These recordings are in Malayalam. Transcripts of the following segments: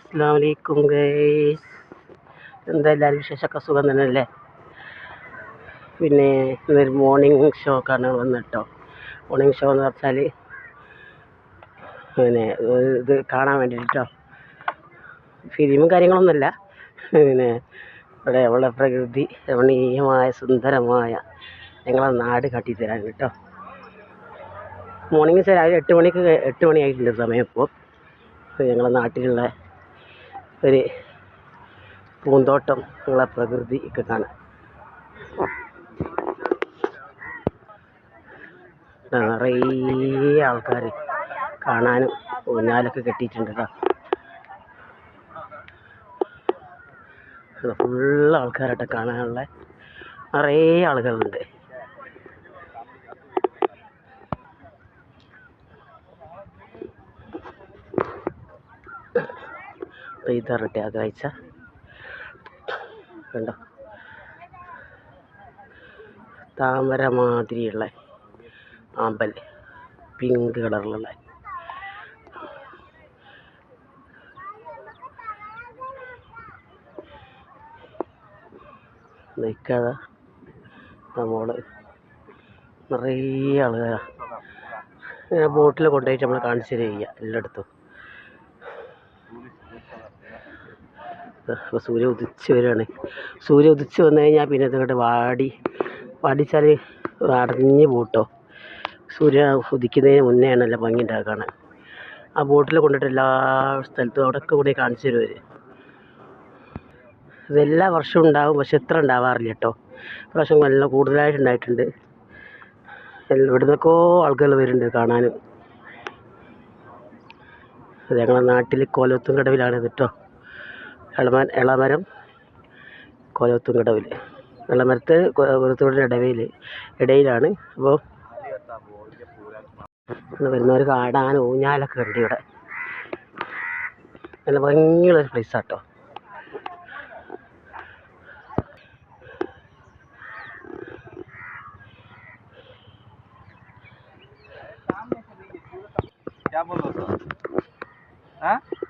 അസ്സാം ഗൈസ് എന്താ എല്ലാവരും വിശേഷമൊക്കെ സുഖം തന്നെയല്ലേ? പിന്നെ ഇന്നൊരു മോർണിംഗ് ഷോ ഷോക്കാണ് വന്നിട്ടോ. മോർണിംഗ് ഷോ എന്ന് പറഞ്ഞാൽ പിന്നെ ഇത് കാണാൻ വേണ്ടിയിട്ടോ. ഫിലിമും കാര്യങ്ങളൊന്നുമല്ല. പിന്നെ ഇവിടെ ഉള്ള പ്രകൃതി രമണീയമായ സുന്ദരമായ ഞങ്ങളെ നാട് കാട്ടിത്തരാൻ കേട്ടോ. മോർണിംഗ് രാവിലെ എട്ട് മണിക്ക് എട്ട് മണിയായിട്ടുണ്ട് സമയം ഇപ്പോൾ. ഞങ്ങളെ നാട്ടിലുള്ള ഒരു പൂന്തോട്ടം ഉള്ള പ്രകൃതി ഒക്കെ കാണാം. നിറയെ ആൾക്കാർ കാണാനും ഊഞ്ഞാലൊക്കെ കെട്ടിയിട്ടുണ്ട് കേട്ടോ ഫുള്ള് ആൾക്കാരായിട്ട് കാണാനുള്ള നിറയെ ആളുകളുണ്ട്. ആ കാഴ്ച കണ്ടോ? താമര മാതിരിയുള്ള ആമ്പൽ പിങ്ക് കളറിലുള്ള നിൽക്കാതെ നമ്മൾ നിറയെ ആളുകളാണ് ബോട്ടിൽ കൊണ്ടുപോയിട്ട് നമ്മൾ കാണിച്ചു തരിക എല്ലായിടത്തും. ഇപ്പോൾ സൂര്യ ഉദിച്ച് വരികയാണ്. സൂര്യ ഉദിച്ച് വന്നു കഴിഞ്ഞാൽ പിന്നെ ഇതങ്ങോട്ട് വാടി വാടിച്ചാൽ അടഞ്ഞ് പോട്ടോ. സൂര്യ ഉദിക്കുന്നതിന് മുന്നേ ആണല്ലോ ഭംഗി ആ ബോട്ടിൽ കൊണ്ടിട്ട് എല്ലാ സ്ഥലത്തും അവിടെയൊക്കെ കൂടി കാണിച്ചു തരും അവർ ഇതെല്ലാ വർഷവും ഉണ്ടാവും പക്ഷെ ഇത്ര ഉണ്ടാവാറില്ല കേട്ടോ. പ്രാവശ്യം നല്ല കൂടുതലായിട്ട് ഉണ്ടായിട്ടുണ്ട്. ഇവിടുന്നൊക്കെ ആൾക്കാർ വരുന്നുണ്ട് കാണാനും. ഞങ്ങളുടെ നാട്ടിൽ കോലത്തും കടവിലാണ് കേട്ടോ. ഇളമ എളമരം കോലത്തും എളമരത്ത് കോലത്തുകടയുടെ ഇടവയിൽ ഇടയിലാണ്. അപ്പോൾ ഇവിടെ വരുന്നവർ കാടാൻ ഊഞ്ഞാലൊക്കെ ഉണ്ട് ഇവിടെ. നല്ല ഭംഗിയുള്ളൊരു പ്ലേസാണ്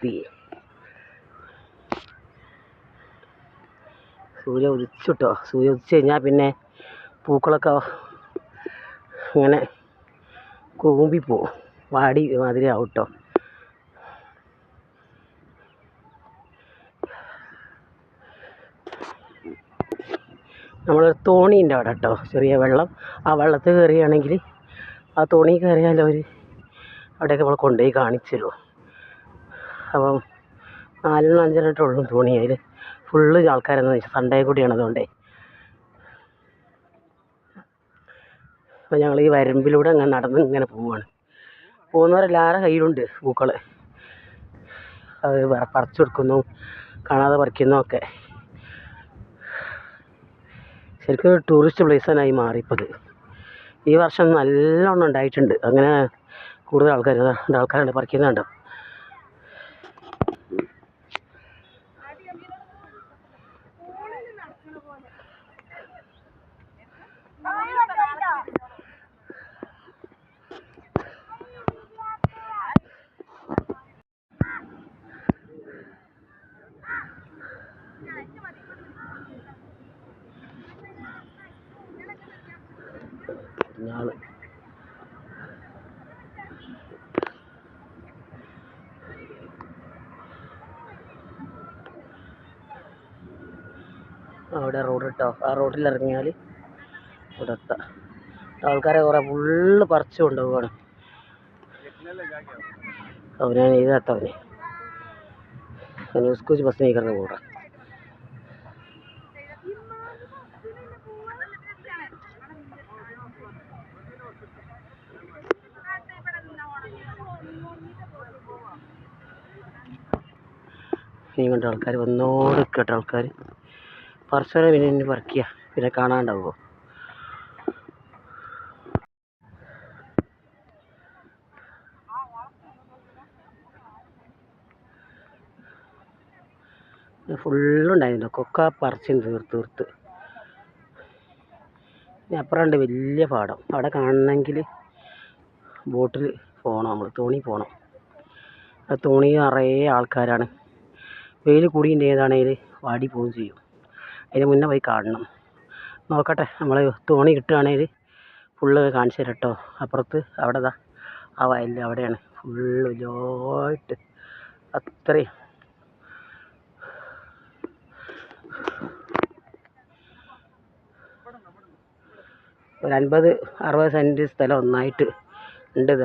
തീ സൂര്യ ഉദിച്ചിട്ടോ? സൂര്യ ഉദിച്ചു കഴിഞ്ഞാൽ പിന്നെ പൂക്കളൊക്കെ ഇങ്ങനെ കൂമ്പിപ്പോവും വാടി മാതിരി ആവും കേട്ടോ നമ്മളൊരു തോണിയുണ്ട് അവിടെ കേട്ടോ ചെറിയ വെള്ളം. ആ വെള്ളത്തിൽ കയറുകയാണെങ്കിൽ ആ തോണി കയറിയാൽ അവർ അവിടെയൊക്കെ നമ്മൾ കൊണ്ടുപോയി കാണിച്ചു തരുമോ അപ്പം നാലെണ്ണം അഞ്ചെണ്ണം ഉള്ളൂ തോണി. അതിൽ ഫുള്ള് ആൾക്കാരെന്ന് വെച്ചാൽ സൺഡേ കൂടിയാണ് അതുകൊണ്ടേ അപ്പോൾ ഞങ്ങൾ ഈ വരമ്പിലൂടെ അങ്ങനെ നടന്ന് ഇങ്ങനെ പോവുകയാണ് പോകുന്നവരെല്ലാവരുടെ കയ്യിലുണ്ട് പൂക്കൾ അത് പറിച്ചു കൊടുക്കുന്നു കാണാതെ പറിക്കുന്നു ഒക്കെ. ശരിക്കും ടൂറിസ്റ്റ് പ്ലേസ് തന്നെയായി ഇത് ഈ വർഷം നല്ലോണം ഉണ്ടായിട്ടുണ്ട്. അങ്ങനെ കൂടുതൽ ആൾക്കാർ രണ്ട് ആൾക്കാരുണ്ട് പറിക്കുന്നുണ്ട്. ഞാൾ അവിടെ റോഡ് ഇട്ടോ ആ റോഡിൽ ഇറങ്ങിയാൽ ഇവിടെ എത്താം. ആൾക്കാരെ കുറേ ഫുള്ള് പറിച്ചു കൊണ്ടുപോവാണ്. ഇതാത്തവനെ. അവന് സ്കൂച്ച് ബസ് നീക്കുന്ന കൂടെ മീൻ കണ്ട ആൾക്കാർ വന്നോട് കേട്ട ആൾക്കാർ പറിച്ചോടെ പിന്നെ ഇനി പറക്കുക പിന്നെ കാണാണ്ടാവുമോ ഫുള്ളുണ്ടായിരുന്നു കൊക്ക പറിച്ചു തീർത്ത് തീർത്ത്. ഇനി അപ്പുറമുണ്ട് വലിയ പാടം. അവിടെ കാണണമെങ്കിൽ ബോട്ടിൽ പോകണം നമ്മൾ തോണി പോകണം ആ തോണി നിറയെ ആൾക്കാരാണ്. വെയിൽ കൂടിയിട്ട് ഏതാണേൽ വാടി പോവുകയും ചെയ്യും. അതിന് മുന്നേ പോയി കാണണം. നോക്കട്ടെ നമ്മൾ തോണി കിട്ടുകയാണെങ്കിൽ ഫുള്ള് കാണിച്ചു തരാം കേട്ടോ അപ്പുറത്ത് അവിടെ ദാ ആ വയലിൽ അവിടെയാണ്. ഫുള്ള് വലുതായിട്ട് അത്രയും. ഒരു അൻപത് അറുപത് സെന്റ് സ്ഥലം ഒന്നായിട്ട് ഉണ്ട് ഇത്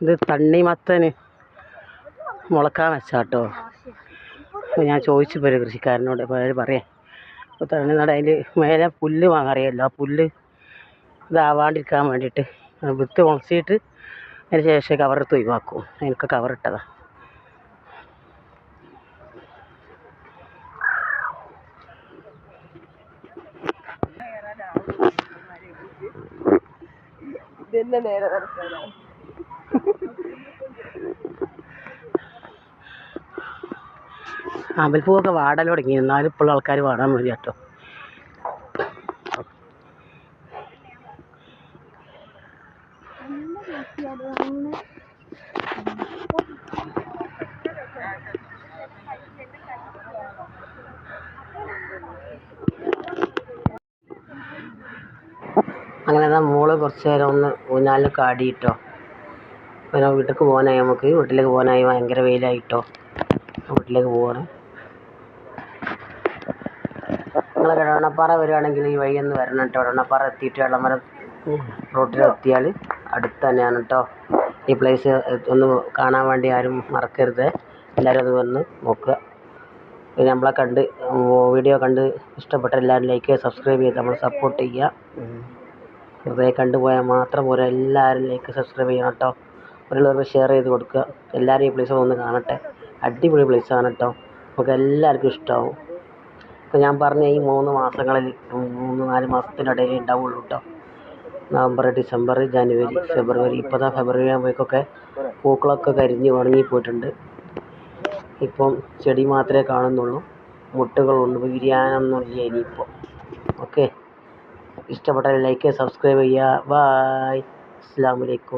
ഇത് തണ്ണിമത്തന് മുളക്കാൻ വെച്ചാട്ടോ. ഞാൻ ചോദിച്ചു പോയി കൃഷിക്കാരനോട് അപ്പോൾ അവർ പറയാം അപ്പോൾ തണ്ണിനട അതിൽ മേലെ പുല്ല് വാങ്ങറിയല്ലോ ആ പുല്ല് ഇതാവാണ്ടിരിക്കാൻ വേണ്ടിയിട്ട് വിത്ത് മുളച്ചിട്ട് അതിന് ശേഷം കവറെടുത്ത് ഒഴിവാക്കും. അതിനൊക്കെ കവറിട്ടതാണ് ഇതന്നെ നേരെ നടക്കാനാ. അമ്പൽപ്പൂവൊക്കെ വാടാൻ തുടങ്ങി എന്നാലും ഇപ്പോൾ ആൾക്കാർ വാടാൻ മതി കേട്ടോ. അങ്ങനെ എന്നാൽ മോൾ കുറച്ച് നേരം ഒന്ന് ഊഞ്ഞാലിലൊക്കെ ആടിയിട്ടോ പിന്നെ വീട്ടിലേക്ക് പോകാനായി നമുക്ക് വീട്ടിലേക്ക് പോകാനായി ഭയങ്കര വെയിലായിട്ടോ. വീട്ടിലേക്ക് പോവാണ്. നിങ്ങൾ എടവണ്ണപ്പാറ വരികയാണെങ്കിൽ ഈ വഴി ഒന്ന് വരണം കേട്ടോ എടവണ്ണപ്പാറ എത്തിയിട്ട് വെള്ളമരം റോട്ടിൽ അടുത്ത് തന്നെയാണ് കേട്ടോ ഈ പ്ലേസ് ഒന്ന് കാണാൻ വേണ്ടി ആരും മറക്കരുത്. എല്ലാവരും അത് വന്ന് നോക്കുക. പിന്നെ നമ്മളെ കണ്ട് വീഡിയോ കണ്ട് ഇഷ്ടപ്പെട്ട എല്ലാവരും ലൈക്ക് സബ്സ്ക്രൈബ് ചെയ്ത് നമ്മൾ സപ്പോർട്ട് ചെയ്യുക. വെറുതെ കണ്ടുപോയാൽ മാത്രം പോരാ. എല്ലാവരും ലൈക്ക് സബ്സ്ക്രൈബ് ചെയ്യണം കേട്ടോ മറ്റുള്ളവർക്ക് ഷെയർ ചെയ്ത് കൊടുക്കുക. എല്ലാവരും ഈ പ്ലേസ് ഒന്ന് കാണട്ടെ. അടിപൊളി പ്ലേസാണ് കേട്ടോ നമുക്ക് എല്ലാവർക്കും ഇഷ്ടമാവും ഇപ്പോൾ ഞാൻ പറഞ്ഞ ഈ മൂന്ന് മാസങ്ങളിൽ മൂന്ന് നാല് മാസത്തിനിടയിൽ ഉണ്ടാവുള്ളൂ കേട്ടോ നവംബർ ഡിസംബർ ജനുവരി ഫെബ്രുവരി ഇപ്പോൾ ദാ ഫെബ്രുവരി ആകുമ്പോഴേക്കൊക്കെ പൂക്കളൊക്കെ കരിഞ്ഞ് ഉണങ്ങിപ്പോയിട്ടുണ്ട്. ഇപ്പം ചെടി മാത്രമേ കാണുന്നുള്ളൂ. മുട്ടുകളുണ്ട് വിരിയാനൊന്നുമില്ല ഇനിയിപ്പോൾ ഓക്കെ. ഇഷ്ടപ്പെട്ടാൽ ലൈക്ക് സബ്സ്ക്രൈബ് ചെയ്യുക. ബായ്. അസ്സാം വലൈക്കും